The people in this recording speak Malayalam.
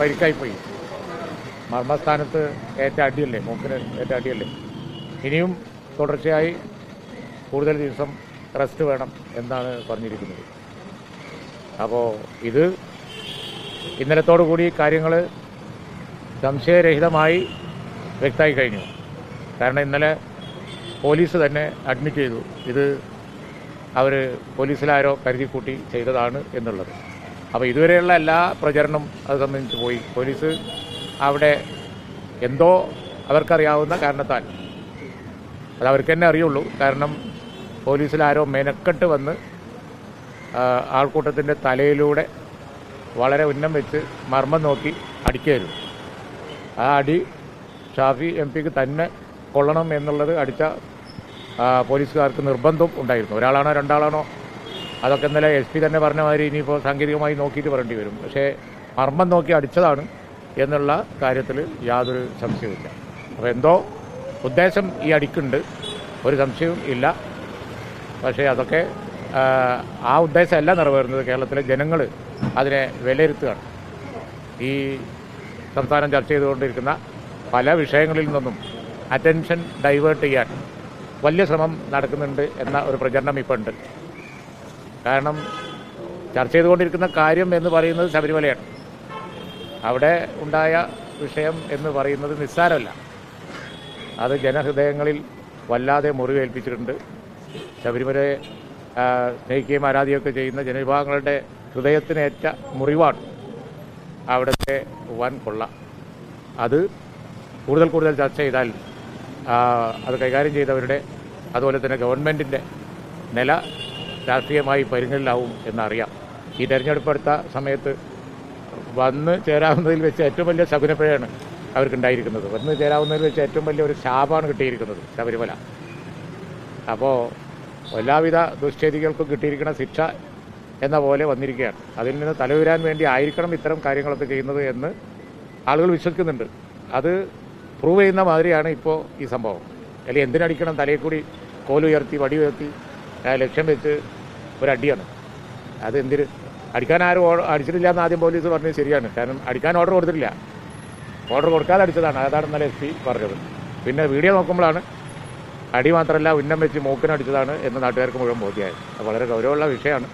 പരിക്കായിപ്പോയി. മർമ്മസ്ഥാനത്ത് ഏറ്റ അടിയല്ലേ മൂക്കിന് ഏറ്റ അടിയല്ലേ? ഇനിയും തുടർച്ചയായി കൂടുതൽ ദിവസം റെസ്റ്റ് വേണം എന്നാണ് പറഞ്ഞിരിക്കുന്നത്. അപ്പോൾ ഇത് ഇന്നലത്തോടു കൂടി കാര്യങ്ങൾ സംശയരഹിതമായി വ്യക്തമായി കഴിഞ്ഞു. കാരണം ഇന്നലെ പോലീസ് തന്നെ അഡ്മിറ്റ് ചെയ്തു. ഇത് അവർ പോലീസിലാരോ കരുതിക്കൂട്ടി ചെയ്തതാണ് എന്നുള്ളത്. അപ്പോൾ ഇതുവരെയുള്ള എല്ലാ പ്രചരണം അത് സംബന്ധിച്ച് പോയി. പോലീസ് അവിടെ എന്തോ അവർക്കറിയാവുന്ന കാരണത്താൽ അത് അവർക്ക് തന്നെ അറിയുള്ളൂ. കാരണം പോലീസിലാരോ മെനക്കെട്ട് വന്ന് ആൾക്കൂട്ടത്തിന്റെ തലയിലൂടെ വളരെ ഉന്നം വെച്ച് മർമ്മം നോക്കി അടിക്കുകയായിരുന്നു. ആ അടി ഷാഫി എം പിക്ക് തന്നെ കൊള്ളണം എന്നുള്ളത് അടിച്ച പോലീസുകാർക്ക് നിർബന്ധം ഉണ്ടായിരുന്നു. ഒരാളാണോ രണ്ടാളാണോ അതൊക്കെ ഇന്നലെ എസ് പി തന്നെ പറഞ്ഞ മാതിരി ഇനിയിപ്പോൾ സാങ്കേതികമായി നോക്കിയിട്ട് പറയേണ്ടി വരും. പക്ഷേ മർമ്മം നോക്കി അടിച്ചതാണ് എന്നുള്ള കാര്യത്തിൽ യാതൊരു സംശയവുമില്ല. അപ്പോൾ എന്തോ ഉദ്ദേശം ഈ അടിക്കുണ്ട്. ഒരു സംശയവും ഇല്ല. പക്ഷേ അതൊക്കെ ആ, ഉദ്ദേശമല്ല നിറവേറുന്നത്. കേരളത്തിലെ ജനങ്ങൾ അതിനെ വിലയിരുത്തുകയാണ്. ഈ സംസ്ഥാനം ചർച്ച ചെയ്തുകൊണ്ടിരിക്കുന്ന പല വിഷയങ്ങളിൽ നിന്നും അറ്റൻഷൻ ഡൈവേർട്ട് ചെയ്യാൻ വലിയ ശ്രമം നടക്കുന്നുണ്ട് എന്ന ഒരു പ്രചരണം ഇപ്പോൾ ഉണ്ട്. കാരണം ചർച്ച ചെയ്തുകൊണ്ടിരിക്കുന്ന കാര്യം എന്ന് പറയുന്നത് ശബരിമലയാണ്. അവിടെ ഉണ്ടായ വിഷയം എന്ന് പറയുന്നത് നിസ്സാരമല്ല. അത് ജനഹൃദയങ്ങളിൽ വല്ലാതെ മുറിവേൽപ്പിച്ചിട്ടുണ്ട്. ശബരിമലയെ സ്നേഹിക്കുകയും ആരാധിക്കുകയൊക്കെ ചെയ്യുന്ന ജനവിഭാഗങ്ങളുടെ ഹൃദയത്തിനേറ്റ മുറിവാണ് അവിടുത്തെ വൻ കൊള്ള. അത് കൂടുതൽ കൂടുതൽ ചർച്ച ചെയ്താൽ അത് കൈകാര്യം ചെയ്തവരുടെ അതുപോലെ തന്നെ ഗവൺമെന്റിന്റെ നില രാഷ്ട്രീയമായി പരിഗണനയിലാവും എന്നറിയാം. ഈ തെരഞ്ഞെടുപ്പ് അടുത്ത സമയത്ത് വന്ന് ചേരാവുന്നതിൽ വെച്ച് ഏറ്റവും വലിയ ശകുനപ്പിഴയാണ് അവർക്കുണ്ടായിരിക്കുന്നത്. വന്ന് ചേരാവുന്നതിൽ വെച്ച് ഏറ്റവും വലിയ ഒരു ശാപമാണ് കിട്ടിയിരിക്കുന്നത് ശബരിമല. അപ്പോൾ എല്ലാവിധ ദുഷ്ചേതികൾക്കും കിട്ടിയിരിക്കുന്ന ശിക്ഷ എന്ന പോലെ വന്നിരിക്കുകയാണ്. അതിൽ നിന്ന് തലവരാൻ വേണ്ടി ആയിരിക്കണം ഇത്തരം കാര്യങ്ങളൊക്കെ ചെയ്യുന്നത് എന്ന് ആളുകൾ വിശ്വസിക്കുന്നുണ്ട്. അത് പ്രൂവ് ചെയ്യുന്ന മാതിരിയാണ് ഇപ്പോൾ ഈ സംഭവം. അല്ലെങ്കിൽ എന്തിനടിക്കണം തലയിൽ കൂടി കോലുയർത്തി വടി ഉയർത്തി ലക്ഷ്യം വെച്ച് ഒരു അടിയാണ് അത് എന്തിന് അടിക്കാൻ ആരും അടിച്ചിട്ടില്ല എന്ന് ആദ്യം പോലീസ് പറഞ്ഞത് ശരിയാണ്. കാരണം അടിക്കാൻ ഓർഡർ കൊടുത്തിട്ടില്ല. ഓർഡർ കൊടുക്കാതെ അടിച്ചതാണ്. അതാണ് എസ് പി പറഞ്ഞത്. പിന്നെ വീഡിയോ നോക്കുമ്പോഴാണ് അടി മാത്രമല്ല ഉന്നം വെച്ച് മൂക്കിനടിച്ചതാണ് എന്ന് നാട്ടുകാർക്ക് മുഴുവൻ ബോധ്യമായത്. വളരെ ഗൗരവമുള്ള വിഷയമാണ്.